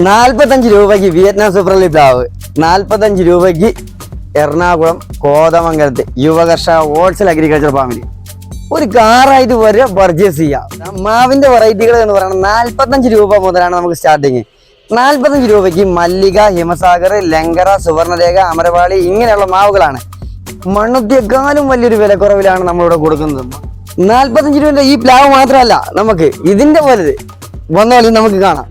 നാൽപ്പത്തഞ്ച് രൂപയ്ക്ക് Vietnam super league പ്ലാവ് നാൽപ്പത്തഞ്ച് രൂപയ്ക്ക് എറണാകുളം കോതമംഗലത്ത് യുവകർഷക ഹോൾസെയിൽ അഗ്രികൾച്ചർ ഫാമിലി ഒരു കാറായിട്ട് വരെ പർച്ചേസ് ചെയ്യാം. മാവിന്റെ വെറൈറ്റികൾ എന്ന് പറയുന്നത് നാൽപ്പത്തഞ്ച് രൂപ മുതലാണ് നമുക്ക് സ്റ്റാർട്ടിങ് നാൽപ്പത്തഞ്ച് രൂപയ്ക്ക് മല്ലിക ഹിമസാഗർ ലങ്കറ സുവർണരേഖ അമരവാളി ഇങ്ങനെയുള്ള മാവുകളാണ്. മണ്ണുത്തിയെക്കാളും വലിയൊരു വിലക്കുറവിലാണ് നമ്മളിവിടെ കൊടുക്കുന്നത്. നാൽപ്പത്തഞ്ച് രൂപ ഈ പ്ലാവ് മാത്രമല്ല നമുക്ക് ഇതിന്റെ പോലെ വന്നാലും നമുക്ക് കാണാം.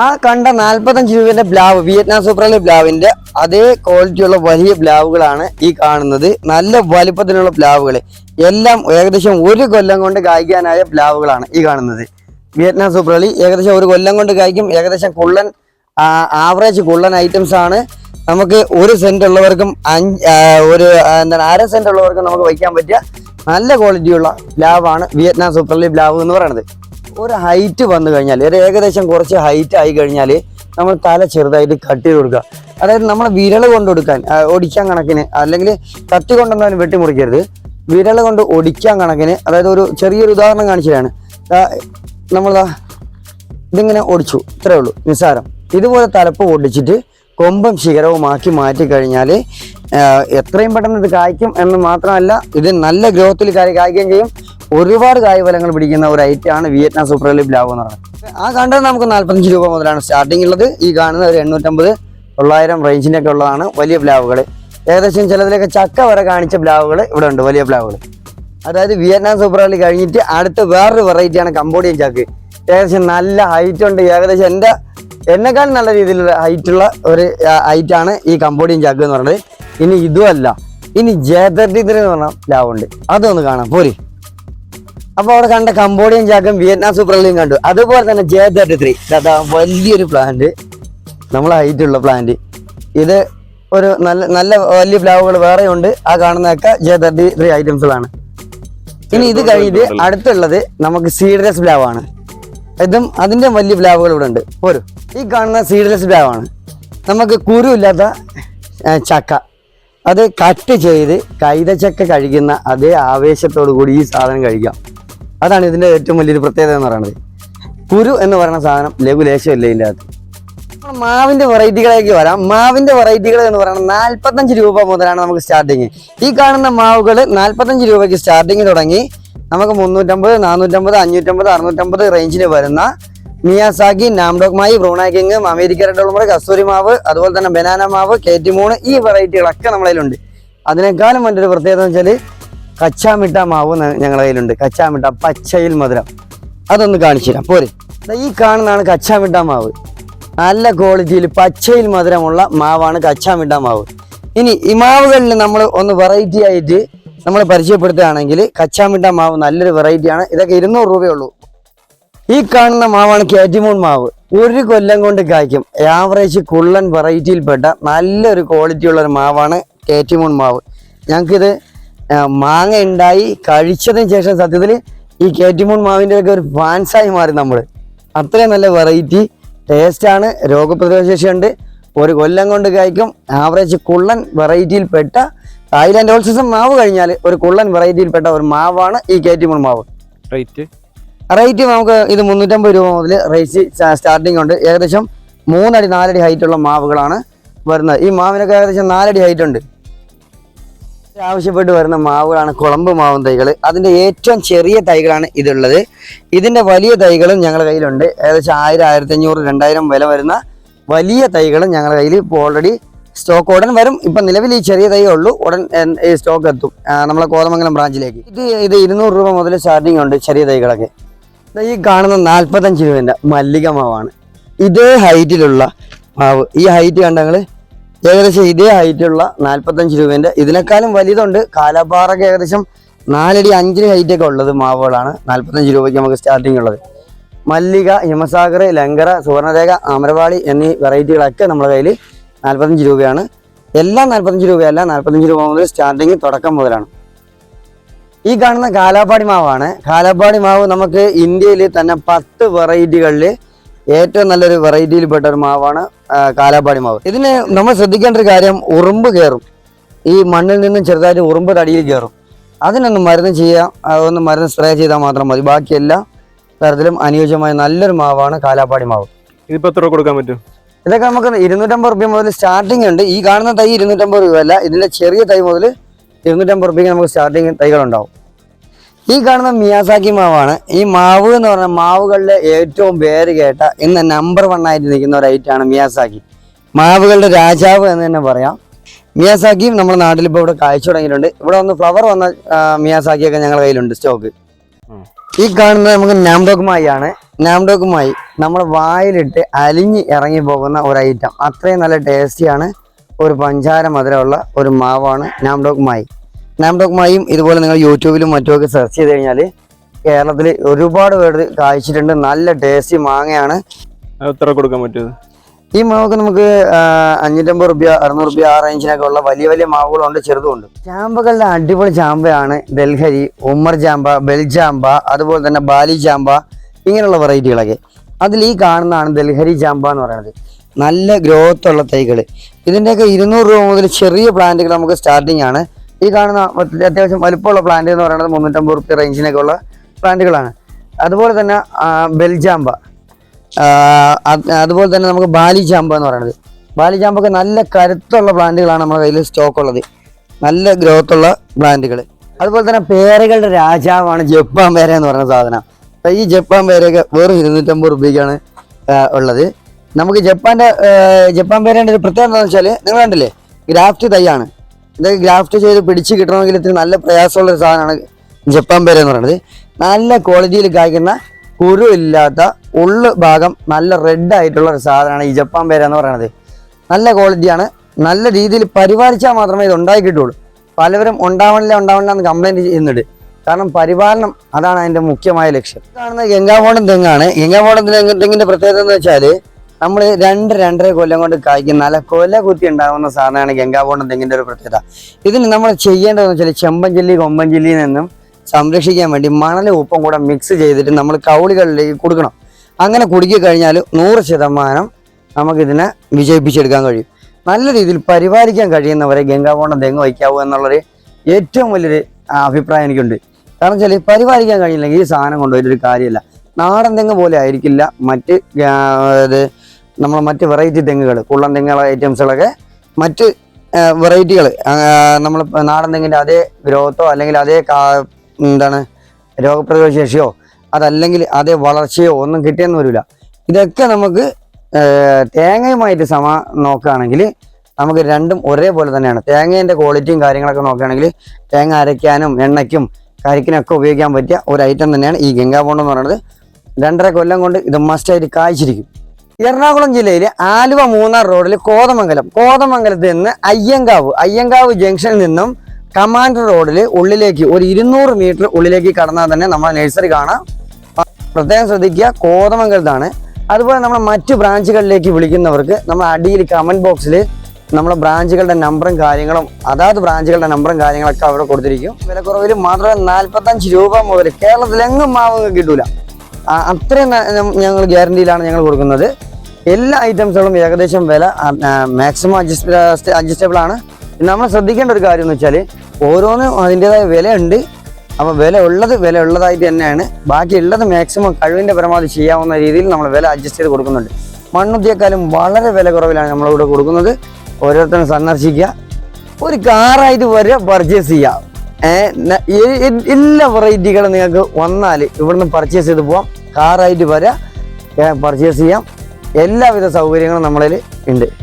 ആ കണ്ട നാൽപ്പത്തഞ്ച് രൂപയുടെ ബ്ലാവ് വിയറ്റ്നാം സൂപ്പറിലെ ബ്ലാവിന്റെ അതേ ക്വാളിറ്റിയുള്ള വലിയ ബ്ലാവുകളാണ് ഈ കാണുന്നത്. നല്ല വലിപ്പത്തിലുള്ള ബ്ലാവുകൾ എല്ലാം ഏകദേശം ഒരു കൊല്ലം കൊണ്ട് കായ്ക്കാനായ ബ്ലാവുകളാണ് ഈ കാണുന്നത്. വിയറ്റ്നാം സൂപ്പറലി ഏകദേശം ഒരു കൊല്ലം കൊണ്ട് കായ്ക്കും. ഏകദേശം കുള്ളൻ ആവറേജ് കുള്ളൻ ഐറ്റംസ് ആണ്. നമുക്ക് ഒരു സെന്റ് ഉള്ളവർക്കും അഞ്ച് ഒരു എന്താണ് അര സെന്റ് ഉള്ളവർക്കും നമുക്ക് വയ്ക്കാൻ പറ്റിയ നല്ല ക്വാളിറ്റിയുള്ള ബ്ലാവാണ് വിയറ്റ്നാം സൂപ്പർലി ബ്ലാവ് എന്ന് പറയുന്നത്. ഒരു ഹൈറ്റ് വന്നു കഴിഞ്ഞാൽ ഒരു ഏകദേശം കുറച്ച് ഹൈറ്റ് ആയി കഴിഞ്ഞാൽ നമ്മൾ തല ചെറുതായിട്ട് കട്ട് ചെയ്ത് കൊടുക്കുക. അതായത് നമ്മൾ വിരൽ കൊണ്ട് കൊടുക്കാൻ ഒടിക്കാൻ കണക്കിന് അല്ലെങ്കിൽ കത്തി കൊണ്ടെന്നാലും വെട്ടിമുറിക്കരുത്. വിരൽ കൊണ്ട് ഒടിക്കാൻ കണക്കിന് അതായത് ഒരു ചെറിയൊരു ഉദാഹരണം കാണിച്ചതാണ്. നമ്മളിതാ ഇതിങ്ങനെ ഒടിച്ചു ഇത്രേ ഉള്ളൂ നിസ്സാരം. ഇതുപോലെ തലപ്പ് ഒടിച്ചിട്ട് കൊമ്പും ശിഖരവുമാക്കി മാറ്റി കഴിഞ്ഞാൽ എത്രയും പെട്ടെന്ന് ഇത് കായ്ക്കും എന്ന് മാത്രമല്ല ഇത് നല്ല ഗ്രോത്തിൽ കായ്ക്കുകയും ചെയ്യും. ഒരുപാട് കായ്ഫലങ്ങൾ പിടിക്കുന്ന ഒരു ഐറ്റമാണ് വിയറ്റ്നാം സൂപ്പർ ലീഗ് ലാവ് എന്ന് പറയുന്നത്. ആ കണ്ടത് നമുക്ക് നാൽപ്പത്തഞ്ച് രൂപ മുതലാണ് സ്റ്റാർട്ടിംഗ് ഉള്ളത്. ഈ കാണുന്ന ഒരു എണ്ണൂറ്റമ്പത് തൊള്ളായിരം റേഞ്ചിന്റെ ഒക്കെ ഉള്ളതാണ് വലിയ പ്ലാവുകൾ ഏകദേശം ചിലതിലൊക്കെ ചക്ക വരെ കാണിച്ച പ്ലാവുകൾ ഇവിടെ ഉണ്ട് വലിയ പ്ലാവുകൾ അതായത് വിയറ്റ്നാം സൂപ്പർ ലീഗ് കഴിഞ്ഞിട്ട് അടുത്ത വേറൊരു വെറൈറ്റിയാണ് കംബോഡിയൻ ചക്ക്. ഏകദേശം നല്ല ഹൈറ്റ് ഉണ്ട്. ഏകദേശം എന്റെ എന്നെക്കാൾ നല്ല രീതിയിലുള്ള ഹൈറ്റുള്ള ഒരു ഹൈറ്റാണ് ഈ കംബോഡിയൻ ചാക്ക് എന്ന് പറയുന്നത്. ഇനി ഇതുമല്ല. ഇനി ജെ തേർട്ടി ത്രീ എന്ന് പറഞ്ഞ പ്ലാവുണ്ട് അതൊന്ന് കാണാം. പോരി. അപ്പൊ അവിടെ കണ്ട കംബോഡിയൻ ചാക്കും വിയറ്റ്നാം സൂപ്പർ ലീഗും കണ്ടു. അതുപോലെ തന്നെ ജെ തേർട്ടി ത്രീ. അതാ വലിയൊരു പ്ലാന്റ് നമ്മളെ ഹൈറ്റ് ഉള്ള പ്ലാന്റ് ഇത് ഒരു നല്ല നല്ല വലിയ ഫ്ലാവുകൾ വേറെ ഉണ്ട്. ആ കാണുന്നതൊക്കെ ജെ തേർട്ടി ത്രീ ഐറ്റംസുകളാണ് ഇനി ഇത് കഴിഞ്ഞിട്ട് അടുത്തുള്ളത് നമുക്ക് സീഡ്ലെസ് ആണ്. ഇതും അതിന്റെ വലിയ ഫ്ലാവുകൾ ഇവിടെ ഉണ്ട്. പോരും. ഈ കാണുന്ന സീഡ്ലെസ് പ്ലാവാണ് നമുക്ക് കുരുവില്ലാത്ത ചക്ക. അത് കട്ട് ചെയ്ത് കൈതച്ചക്ക കഴിക്കുന്ന അതേ ആവേശത്തോടു കൂടി ഈ സാധനം കഴിക്കാം. അതാണ് ഇതിന്റെ ഏറ്റവും വലിയൊരു പ്രത്യേകത എന്ന് പറയുന്നത്. കുരു എന്ന് പറയുന്ന സാധനം ലഘുലേശമില്ല ഇതിന്റെ അകത്ത്? മാവിന്റെ വെറൈറ്റികളിലേക്ക് വരാം. മാവിന്റെ വെറൈറ്റികൾ എന്ന് പറയുന്നത് നാൽപ്പത്തഞ്ച് രൂപ മുതലാണ് നമുക്ക് സ്റ്റാർട്ടിങ്. ഈ കാണുന്ന മാവുകൾ നാൽപ്പത്തഞ്ച് രൂപയ്ക്ക് സ്റ്റാർട്ടിങ് തുടങ്ങി നമുക്ക് മുന്നൂറ്റമ്പത് നാനൂറ്റമ്പത് അഞ്ഞൂറ്റമ്പത് അറുന്നൂറ്റമ്പത് റേഞ്ചിൽ വരുന്ന Miyazaki Nam Doc Mai Brunei King America red Kasturi മാവ് അതുപോലെ തന്നെ ബനാന മാവ് കേറ്റിമൂണ് ഈ വെറൈറ്റികളൊക്കെ നമ്മളതിലുണ്ട് അതിനേക്കാളും മറ്റൊരു പ്രത്യേകത എന്ന് വെച്ചാൽ കച്ചാമിട്ട മാവ് ഞങ്ങളുടെ കയ്യിലുണ്ട്. കച്ചാമിട്ട പച്ചയിൽ മധുരം. അതൊന്ന് കാണിച്ചു തരാം. പോരെ. ഈ കാണുന്നതാണ് കച്ചാമിട്ട മാവ് നല്ല ക്വാളിറ്റിയിൽ പച്ചയിൽ മധുരമുള്ള മാവാണ് കച്ചാമിട്ട മാവ് ഇനി ഈ മാവുകളിൽ നമ്മൾ ഒന്ന് വെറൈറ്റി ആയിട്ട് നമ്മൾ പരിചയപ്പെടുത്തുകയാണെങ്കിൽ കച്ചാമിട്ട മാവ് നല്ലൊരു വെറൈറ്റിയാണ് ഇതൊക്കെ ഇരുന്നൂറ് രൂപയുള്ളൂ ഈ കാണുന്ന മാവാണ് കാറ്റിമൂൺ മാവ്. ഒരു കൊല്ലം കൊണ്ട് കായ്ക്കും. ആവറേജ് കുള്ളൻ വെറൈറ്റിയിൽപ്പെട്ട നല്ലൊരു ക്വാളിറ്റി ഉള്ളൊരു മാവാണ് കാറ്റിമൂൺ മാവ്. ഞങ്ങൾക്കിത് മാങ്ങ ഉണ്ടായി കഴിച്ചതിന് ശേഷം സത്യത്തിൽ ഈ കേറ്റിമൂൺ മാവിന്റെ ഒക്കെ ഒരു ഫാൻസായി മാറി നമ്മൾ അത്രയും നല്ല വെറൈറ്റി ടേസ്റ്റാണ് രോഗപ്രതിരോധ ശേഷിയുണ്ട്. ഒരു കൊല്ലം കൊണ്ട് കായ്ക്കും ആവറേജ് കുള്ളൻ വെറൈറ്റിയിൽപ്പെട്ട തായ്ലാൻഡ് ഓൾ സീസൺ മാവ് കഴിഞ്ഞാൽ ഒരു കുള്ളൻ വെറൈറ്റിയിൽപ്പെട്ട ഒരു മാവാണ് ഈ കേറ്റിമൂൺ മാവ്. റേറ്റ് റേറ്റ് നമുക്ക് ഇത് മുന്നൂറ്റമ്പത് രൂപ മുതൽ റേറ്റ് സ്റ്റാർട്ടിംഗ് ഉണ്ട്. ഏകദേശം മൂന്നടി നാലടി ഹൈറ്റ് ഉള്ള മാവുകളാണ് വരുന്നത്. ഈ മാവിനൊക്കെ ഏകദേശം നാലടി ഹൈറ്റ് ഉണ്ട്. ആവശ്യപ്പെട്ട് വരുന്ന മാവുകളാണ് കുളമ്പ് മാവും തൈകൾ അതിന്റെ ഏറ്റവും ചെറിയ തൈകളാണ് ഇതുള്ളത്. ഇതിന്റെ വലിയ തൈകളും ഞങ്ങളുടെ കയ്യിലുണ്ട്. ഏകദേശം ആയിരം ആയിരത്തി അഞ്ഞൂറ് രണ്ടായിരം വില വരുന്ന വലിയ തൈകളും ഞങ്ങളുടെ കയ്യിൽ ഇപ്പോൾ ഓൾറെഡി സ്റ്റോക്ക് ഉടൻ വരും. ഇപ്പൊ നിലവിൽ ഈ ചെറിയ തൈ ഉള്ളൂ. ഉടൻ ഈ സ്റ്റോക്ക് എത്തും. നമ്മളെ കോതമംഗലം ബ്രാഞ്ചിലേക്ക് ഇത് ഇത് ഇരുന്നൂറ് രൂപ മുതൽ സ്റ്റാർട്ടിംഗ് ഉണ്ട് ചെറിയ തൈകളൊക്കെ. ഈ കാണുന്ന നാൽപ്പത്തഞ്ച് രൂപേന്റെ മല്ലിക മാവാണ്. ഇതേ ഹൈറ്റിലുള്ള മാവ്. ഈ ഹൈറ്റ് കണ്ട ഏകദേശം ഇതേ ഹൈറ്റുള്ള നാൽപ്പത്തഞ്ച് രൂപേന്റെ. ഇതിനേക്കാളും വലുതുണ്ട് കാലാപ്പാറൊക്കെ ഏകദേശം നാലടി അഞ്ചിന് ഹൈറ്റൊക്കെ ഉള്ളത് മാവുകളാണ്. നാൽപ്പത്തഞ്ച് രൂപയ്ക്ക് നമുക്ക് സ്റ്റാർട്ടിംഗ് ഉള്ളത്. മല്ലിക ഹിമസാഗർ ലങ്കര സുവർണരേഖ ആമരവാളി എന്നീ വെറൈറ്റികളൊക്കെ നമ്മുടെ കയ്യിൽ നാൽപ്പത്തഞ്ച് രൂപയാണ്. എല്ലാം നാൽപ്പത്തഞ്ച് രൂപയല്ല. നാൽപ്പത്തഞ്ച് രൂപ മുതൽ സ്റ്റാർട്ടിങ് തുടക്കം മുതലാണ്. ഈ കാണുന്ന കാലാപ്പാടി മാവാണ്. കാലാപ്പാടി മാവ് നമുക്ക് ഇന്ത്യയിൽ തന്നെ പത്ത് വെറൈറ്റികളിൽ ഏറ്റവും നല്ലൊരു വെറൈറ്റിയിൽപ്പെട്ട ഒരു മാവാണ് കാലാപാടി കാലാപ്പാടി മാവ്. ഇതിന് നമ്മൾ ശ്രദ്ധിക്കേണ്ട ഒരു കാര്യം ഉറുമ്പ് കയറും. ഈ മണ്ണിൽ നിന്നും ചെറുതായിട്ട് ഉറുമ്പ് തടിയിൽ കയറും. അതിനൊന്ന് മരുന്ന് ചെയ്യാം ആ, ഒന്ന് മരുന്ന് സ്പ്രേ ചെയ്താൽ മാത്രം മതി. ബാക്കി എല്ലാ തരത്തിലും അനുയോജ്യമായ നല്ലൊരു മാവാണ് കാലാപ്പാടി മാവ്. ഇതിപ്പോ എത്ര രൂപ കൊടുക്കാൻ പറ്റും? ഇതൊക്കെ നമുക്ക് ഇരുന്നൂറ്റമ്പത് റുപ്യ മുതൽ സ്റ്റാർട്ടിംഗ് ഉണ്ട്. ഈ കാണുന്ന തൈ ഇരുന്നൂറ്റമ്പത് രൂപ അല്ല ഇതിന്റെ ചെറിയ തൈ മുതൽ ഇരുന്നൂറ്റമ്പത് റുപ്യക്ക് നമുക്ക് സ്റ്റാർട്ടിങ് തൈകളുണ്ടാവും. ഈ കാണുന്ന മിയാസാക്കി മാവാണ്. ഈ മാവ് എന്ന് പറഞ്ഞാൽ മാവുകളുടെ ഏറ്റവും പേര് കേട്ട ഇന്ന് നമ്പർ വൺ ആയിട്ട് നിൽക്കുന്ന ഒരു ഐറ്റാണ് മിയാസാക്കി. മാവുകളുടെ രാജാവ് എന്ന് തന്നെ പറയാം. മിയാസാക്കിയും നമ്മുടെ നാട്ടിൽ ഇപ്പോൾ ഇവിടെ കാഴ്ച തുടങ്ങിയിട്ടുണ്ട്. ഇവിടെ വന്ന് ഫ്ലവർ വന്ന മിയാസാക്കിയൊക്കെ ഞങ്ങളുടെ കയ്യിലുണ്ട് സ്റ്റോക്ക് ഈ കാണുന്നത് നമുക്ക് നാംഡോക്കുമായി ആണ്. നാംഡോക്കുമായി നമ്മുടെ വായിലിട്ട് അലിഞ്ഞ് ഇറങ്ങി പോകുന്ന ഒരു ഐറ്റം അത്രയും നല്ല ടേസ്റ്റിയാണ് ഒരു പഞ്ചാര മധുരമുള്ള ഒരു മാവാണ് നാംഡോക്കുമായി നാംഡോക്കുമായും ഇതുപോലെ നിങ്ങൾ യൂട്യൂബിലും മറ്റുമൊക്കെ സെർച്ച് ചെയ്ത് കഴിഞ്ഞാൽ കേരളത്തിൽ ഒരുപാട് പേര് കായ്ച്ചിട്ടുണ്ട്. നല്ല ടേസ്റ്റി മാങ്ങയാണ്. എത്ര കൊടുക്കാൻ പറ്റും ഈ മാവൊക്കെ നമുക്ക് അഞ്ഞൂറ്റമ്പത് റുപ്യ അറുന്നൂറ് റുപ്യ ആ റേഞ്ചിനൊക്കെ ഉള്ള വലിയ വലിയ മാവുകളുണ്ട് ചെറുതുമുണ്ട് ചാമ്പകളുടെ അടിപൊളി ചാമ്പയാണ് ദൽഹരി ഉമ്മർ ചാമ്പ ബെൽചാമ്പ അതുപോലെ തന്നെ ബാലി ചാമ്പ ഇങ്ങനെയുള്ള വെറൈറ്റികളൊക്കെ. അതിൽ ഈ കാണുന്നതാണ് ദൽഹരി ചാമ്പ എന്ന് പറയുന്നത്. നല്ല ഗ്രോത്തുള്ള തൈകൾ ഇതിന്റെയൊക്കെ ഇരുന്നൂറ് രൂപ മുതൽ ചെറിയ പ്ലാന്റുകൾ നമുക്ക് സ്റ്റാർട്ടിംഗ് ആണ്. ഈ കാണുന്ന അത്യാവശ്യം വലുപ്പമുള്ള പ്ലാന്റ് എന്ന് പറയുന്നത് മുന്നൂറ്റമ്പത് റുപ്യ റേഞ്ചിനൊക്കെ ഉള്ള പ്ലാന്റുകളാണ് അതുപോലെ തന്നെ ബെൽജാമ്പ. അതുപോലെ തന്നെ നമുക്ക് ബാലി ചാമ്പ എന്ന് പറയുന്നത്. ബാലി ചാമ്പൊക്കെ നല്ല കരുത്തുള്ള പ്ലാന്റുകളാണ് നമ്മുടെ കയ്യിൽ സ്റ്റോക്ക് ഉള്ളത്. നല്ല ഗ്രോത്ത് ഉള്ള പ്ലാന്റുകൾ അതുപോലെ തന്നെ പേരകളുടെ രാജാവാണ് ജപ്പാൻ പേര എന്ന് പറയുന്ന സാധനം. അപ്പൊ ഈ ജപ്പാൻ പേരയൊക്കെ വെറും ഇരുന്നൂറ്റമ്പത് റുപ്യക്കാണ് ഉള്ളത്. നമുക്ക് ജപ്പാന്റെ ജപ്പാൻ പേരേന്റെ ഒരു പ്രത്യേകത എന്താണെന്ന് വെച്ചാൽ നിങ്ങൾ കണ്ടില്ലേ? ഗ്രാഫ്റ്റ് തൈയാണ് ഇതൊക്കെ ഗ്രാഫ്റ്റ് ചെയ്ത് പിടിച്ച് കിട്ടണമെങ്കിൽ ഇത്തിരി നല്ല പ്രയാസമുള്ള ഒരു സാധനമാണ് ജപ്പാൻ പേര എന്ന് പറയുന്നത്. നല്ല ക്വാളിറ്റിയിൽ കായ്ക്കുന്ന കുരു ഇല്ലാത്ത ഉള്ളു ഭാഗം നല്ല റെഡ് ആയിട്ടുള്ള ഒരു സാധനമാണ് ഈ ജപ്പാൻ പേര എന്ന് പറയുന്നത്. നല്ല ക്വാളിറ്റിയാണ് നല്ല രീതിയിൽ പരിപാലിച്ചാൽ മാത്രമേ ഇത് ഉണ്ടാക്കി കിട്ടുള്ളൂ. പലവരും ഉണ്ടാവണില്ല ഉണ്ടാവണില്ല എന്ന് കംപ്ലൈന്റ് ചെയ്യുന്നുണ്ട്. കാരണം പരിപാലനം അതാണ് അതിന്റെ മുഖ്യമായ ലക്ഷ്യം. കാണുന്ന ഗംഗാവോടം തെങ്ങാണ്. ഗംഗാവോടം തെങ്ങിന്റെ പ്രത്യേകത എന്ന് വെച്ചാൽ നമ്മൾ രണ്ട് രണ്ടര കൊല്ലം കൊണ്ട് കായ്ക്കുന്ന നല്ല കൊല കുത്തി ഉണ്ടാകുന്ന സാധനമാണ് ഗംഗാവോണ്ടം തെങ്ങിന്റെ ഒരു പ്രത്യേകത. ഇതിന് നമ്മൾ ചെയ്യേണ്ടതെന്ന് വെച്ചാൽ ചെമ്പഞ്ചല്ലി കൊമ്പഞ്ചല്ലിയിൽ നിന്നും സംരക്ഷിക്കാൻ വേണ്ടി മണലും ഉപ്പും കൂടെ മിക്സ് ചെയ്തിട്ട് നമ്മൾ കൗളികളിലേക്ക് കൊടുക്കണം. അങ്ങനെ കുടുക്കി കഴിഞ്ഞാൽ നൂറ് ശതമാനം നമുക്കിതിനെ വിജയിപ്പിച്ചെടുക്കാൻ കഴിയും. നല്ല രീതിയിൽ പരിപാലിക്കാൻ കഴിയുന്നവരെ ഗംഗാവോണ്ടം തെങ്ങ് വയ്ക്കാവൂ എന്നുള്ളൊരു ഏറ്റവും വലിയൊരു അഭിപ്രായം എനിക്കുണ്ട്. കാരണം വെച്ചാൽ പരിപാലിക്കാൻ കഴിയില്ലെങ്കിൽ ഈ സാധനം കൊണ്ടുപോയിട്ടൊരു കാര്യമില്ല. നാടൻ തെങ്ങ് പോലെ ആയിരിക്കില്ല. മറ്റ് നമ്മൾ മറ്റ് വെറൈറ്റി തെങ്ങുകൾ കുള്ളൻ തെങ്ങുകളെ ഐറ്റംസുകളൊക്കെ മറ്റ് വെറൈറ്റികൾ നമ്മൾ നാടൻ തെങ്ങിന്റെ അതേ ഗ്രോത്തോ അല്ലെങ്കിൽ അതേ എന്താണ് രോഗപ്രതിരോധ ശേഷിയോ അതല്ലെങ്കിൽ അതേ വളർച്ചയോ ഒന്നും കിട്ടിയെന്ന് വരില്ല. ഇതൊക്കെ നമുക്ക് തേങ്ങയുമായിട്ട് സമ നോക്കുകയാണെങ്കിൽ നമുക്ക് രണ്ടും ഒരേപോലെ തന്നെയാണ്. തേങ്ങേന്റെ ക്വാളിറ്റിയും കാര്യങ്ങളൊക്കെ നോക്കുകയാണെങ്കിൽ തേങ്ങ അരയ്ക്കാനും എണ്ണയ്ക്കും കരിക്കിനൊക്കെ ഉപയോഗിക്കാൻ പറ്റിയ ഒരു ഐറ്റം തന്നെയാണ് ഈ ഗംഗാബോണ്ട് എന്ന് പറയുന്നത്. രണ്ടര കൊല്ലം കൊണ്ട് ഇത് മസ്റ്റായിട്ട് കായ്ച്ചിരിക്കും. എറണാകുളം ജില്ലയിലെ ആലുവ മൂന്നാർ റോഡിൽ കോതമംഗലം. കോതമംഗലത്ത് നിന്ന് അയ്യങ്കാവ് അയ്യങ്കാവ് ജംഗ്ഷനിൽ നിന്നും കമാൻഡർ റോഡിൽ ഉള്ളിലേക്ക് ഒരു ഇരുന്നൂറ് മീറ്റർ ഉള്ളിലേക്ക് കടന്നാൽ തന്നെ നമ്മളെ നഴ്സറി കാണാം. പ്രത്യേകം ശ്രദ്ധിക്കുക കോതമംഗലത്താണ്. അതുപോലെ നമ്മൾ മറ്റു ബ്രാഞ്ചുകളിലേക്ക് വിളിക്കുന്നവർക്ക് നമ്മൾ അടിയിൽ കമന്റ് ബോക്സിൽ നമ്മുടെ ബ്രാഞ്ചുകളുടെ നമ്പറും കാര്യങ്ങളും അതാത് ബ്രാഞ്ചുകളുടെ നമ്പറും കാര്യങ്ങളൊക്കെ അവിടെ കൊടുത്തിരിക്കും. വിലക്കുറവിൽ മാത്രമേ നാൽപ്പത്തഞ്ച് രൂപ മുതൽ കേരളത്തിലെങ്ങും മാവ് കിട്ടൂല. അത്രയും ഞങ്ങൾ ഗ്യാരണ്ടിയിലാണ് ഞങ്ങൾ കൊടുക്കുന്നത്. എല്ലാ ഐറ്റംസുകളും ഏകദേശം വില മാക്സിമം അഡ്ജസ്റ്റ് അഡ്ജസ്റ്റബിൾ ആണ്. നമ്മൾ ശ്രദ്ധിക്കേണ്ട ഒരു കാര്യം എന്ന് വെച്ചാൽ ഓരോന്നും അതിന്റെതായ വിലയുണ്ട്. അപ്പോൾ വില ഉള്ളത് വില ഉള്ളതായിട്ട് തന്നെയാണ്. ബാക്കി ഉള്ളത് മാക്സിമം കഴിവിന്റെ പരമാവധി ചെയ്യാവുന്ന രീതിയിൽ നമ്മൾ വില അഡ്ജസ്റ്റ് ചെയ്ത് കൊടുക്കുന്നുണ്ട്. മണ്ണുത്തിയേക്കാളും വളരെ വില കുറവിലാണ് നമ്മളിവിടെ കൊടുക്കുന്നത്. ഓരോരുത്തരും സന്ദർശിക്കുക. ഒരു കാറായിട്ട് വരെ പർച്ചേസ് ചെയ്യാം എല്ലാ വെറൈറ്റികളും നിങ്ങൾക്ക് വന്നാൽ ഇവിടുന്ന് പർച്ചേസ് ചെയ്ത് പോവാം. കാറായിട്ട് വരാം. പർച്ചേസ് ചെയ്യാം. എല്ലാവിധ സൗകര്യങ്ങളും നമ്മളിൽ ഉണ്ട്.